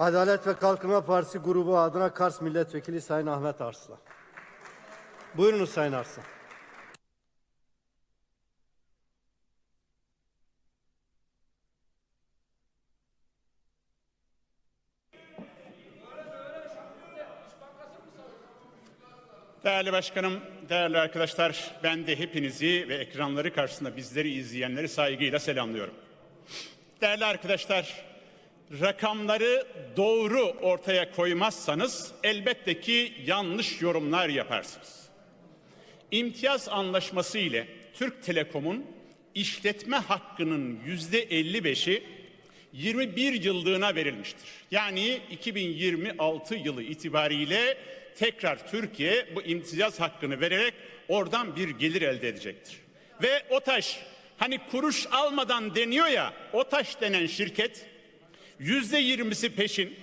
Adalet ve Kalkınma Partisi grubu adına Kars Milletvekili Sayın Ahmet Arslan. Buyurunuz Sayın Arslan. Değerli başkanım, değerli arkadaşlar, ben de hepinizi ve ekranları karşısında bizleri izleyenleri saygıyla selamlıyorum. Değerli arkadaşlar, rakamları doğru ortaya koymazsanız elbette ki yanlış yorumlar yaparsınız. İmtiyaz anlaşması ile Türk Telekom'un işletme hakkının yüzde 55'i 21 yıllığına verilmiştir. Yani 2026 yılı itibariyle tekrar Türkiye bu imtiyaz hakkını vererek oradan bir gelir elde edecektir. Ve OTAŞ hani kuruş almadan deniyor ya OTAŞ denen şirket yüzde yirmisi peşin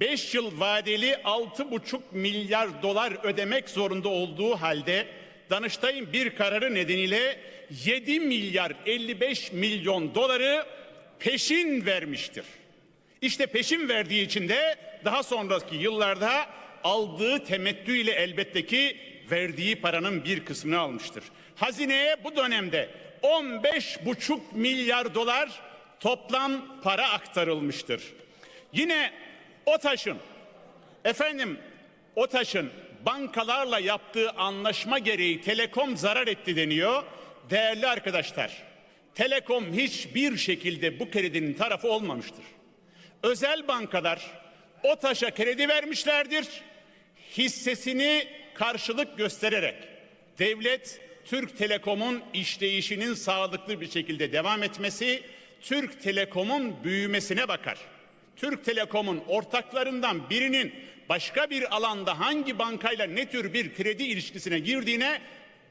5 yıl vadeli 6,5 milyar dolar ödemek zorunda olduğu halde Danıştay'ın bir kararı nedeniyle 7 milyar 55 milyon doları peşin vermiştir. İşte peşin verdiği için de daha sonraki yıllarda aldığı temettü ile elbette ki verdiği paranın bir kısmını almıştır. Hazineye bu dönemde 15,5 milyar dolar toplam para aktarılmıştır. Yine OTAŞ'ın efendim OTAŞ'ın bankalarla yaptığı anlaşma gereği Telekom zarar etti deniyor. Değerli arkadaşlar, Telekom hiçbir şekilde bu kredinin tarafı olmamıştır. Özel bankalar OTAŞ'a kredi vermişlerdir. Hissesini karşılık göstererek devlet Türk Telekom'un işleyişinin sağlıklı bir şekilde devam etmesi, Türk Telekom'un büyümesine bakar. Türk Telekom'un ortaklarından birinin başka bir alanda hangi bankayla ne tür bir kredi ilişkisine girdiğine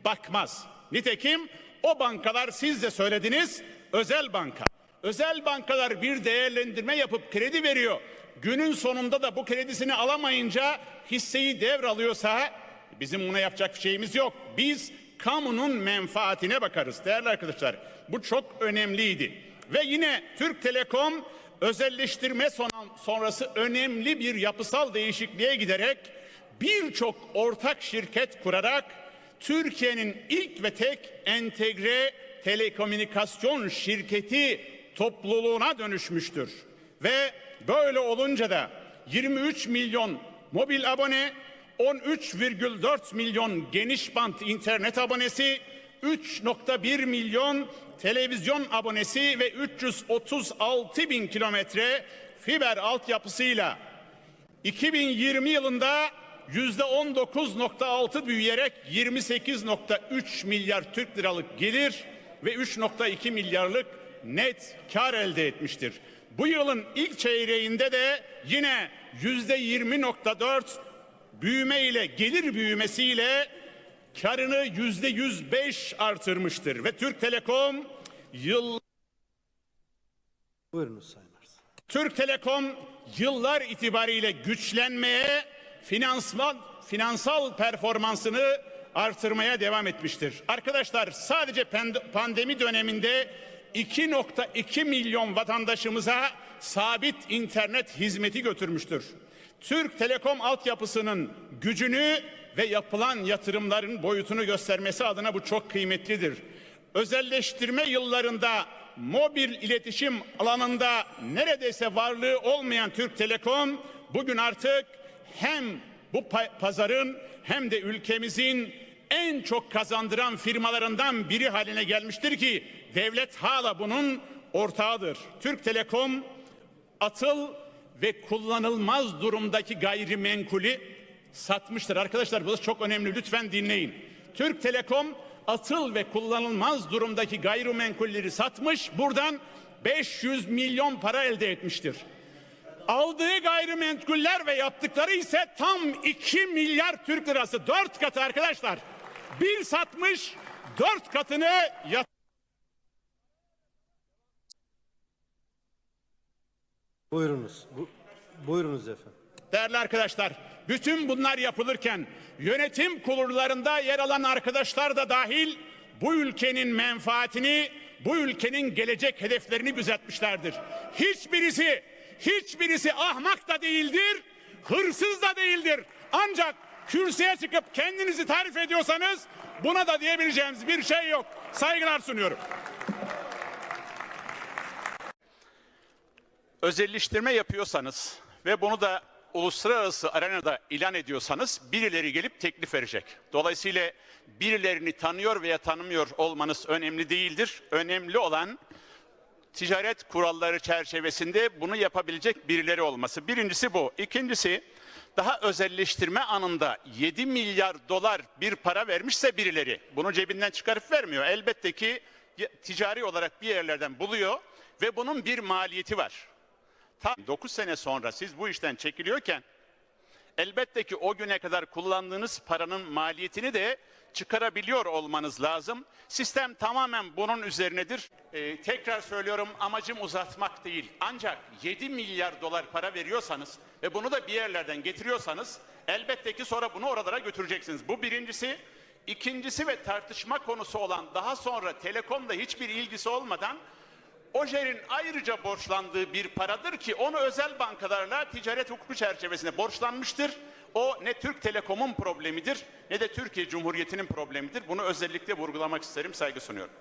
bakmaz. Nitekim o bankalar siz de söylediniz özel banka. Özel bankalar bir değerlendirme yapıp kredi veriyor. Günün sonunda da bu kredisini alamayınca hisseyi devralıyorsa bizim buna yapacak bir şeyimiz yok. Biz kamunun menfaatine bakarız değerli arkadaşlar. Bu çok önemliydi. Ve yine Türk Telekom özelleştirme son- sonrası önemli bir yapısal değişikliğe giderek birçok ortak şirket kurarak Türkiye'nin ilk ve tek entegre telekomünikasyon şirketi topluluğuna dönüşmüştür. Ve böyle olunca da 23 milyon mobil abone, 13,4 milyon geniş bant internet abonesi, 3.1 milyon televizyon abonesi ve 336 bin kilometre fiber altyapısıyla 2020 yılında yüzde 19.6 büyüyerek 28.3 milyar Türk liralık gelir ve 3.2 milyarlık net kar elde etmiştir. Bu yılın ilk çeyreğinde de yine yüzde 20.4 büyüme ile gelir büyümesiyle karını yüzde 105 artırmıştır ve Türk Telekom yıl Buyurunuz Sayın Arslan. Türk Telekom yıllar itibariyle güçlenmeye, finansman, finansal performansını artırmaya devam etmiştir. Arkadaşlar sadece pand- pandemi döneminde 2.2 milyon vatandaşımıza sabit internet hizmeti götürmüştür. Türk Telekom altyapısının gücünü ve yapılan yatırımların boyutunu göstermesi adına bu çok kıymetlidir. Özelleştirme yıllarında mobil iletişim alanında neredeyse varlığı olmayan Türk Telekom bugün artık hem bu pa- pazarın hem de ülkemizin en çok kazandıran firmalarından biri haline gelmiştir ki devlet hala bunun ortağıdır. Türk Telekom atıl ve kullanılmaz durumdaki gayrimenkulü satmıştır. Arkadaşlar burası çok önemli lütfen dinleyin. Türk Telekom atıl ve kullanılmaz durumdaki gayrimenkulleri satmış buradan 500 milyon para elde etmiştir. Aldığı gayrimenkuller ve yaptıkları ise tam 2 milyar Türk lirası. 4 katı arkadaşlar. Bir satmış 4 katını yat Buyurunuz. Bu, buyurunuz efendim. Değerli arkadaşlar, bütün bunlar yapılırken yönetim kurullarında yer alan arkadaşlar da dahil bu ülkenin menfaatini, bu ülkenin gelecek hedeflerini gözetmişlerdir. Hiçbirisi hiçbirisi ahmak da değildir, hırsız da değildir. Ancak kürsüye çıkıp kendinizi tarif ediyorsanız buna da diyebileceğimiz bir şey yok. Saygılar sunuyorum. Özelleştirme yapıyorsanız ve bunu da uluslararası arenada ilan ediyorsanız birileri gelip teklif verecek. Dolayısıyla birilerini tanıyor veya tanımıyor olmanız önemli değildir. Önemli olan ticaret kuralları çerçevesinde bunu yapabilecek birileri olması. Birincisi bu. İkincisi daha özelleştirme anında 7 milyar dolar bir para vermişse birileri bunu cebinden çıkarıp vermiyor. Elbette ki ticari olarak bir yerlerden buluyor ve bunun bir maliyeti var. Tam 9 sene sonra siz bu işten çekiliyorken elbette ki o güne kadar kullandığınız paranın maliyetini de çıkarabiliyor olmanız lazım. Sistem tamamen bunun üzerinedir. Ee, tekrar söylüyorum amacım uzatmak değil. Ancak 7 milyar dolar para veriyorsanız ve bunu da bir yerlerden getiriyorsanız elbette ki sonra bunu oralara götüreceksiniz. Bu birincisi. İkincisi ve tartışma konusu olan daha sonra telekomda hiçbir ilgisi olmadan Ojer'in ayrıca borçlandığı bir paradır ki onu özel bankalarla ticaret hukuku çerçevesinde borçlanmıştır. O ne Türk Telekom'un problemidir ne de Türkiye Cumhuriyeti'nin problemidir. Bunu özellikle vurgulamak isterim, saygı sunuyorum.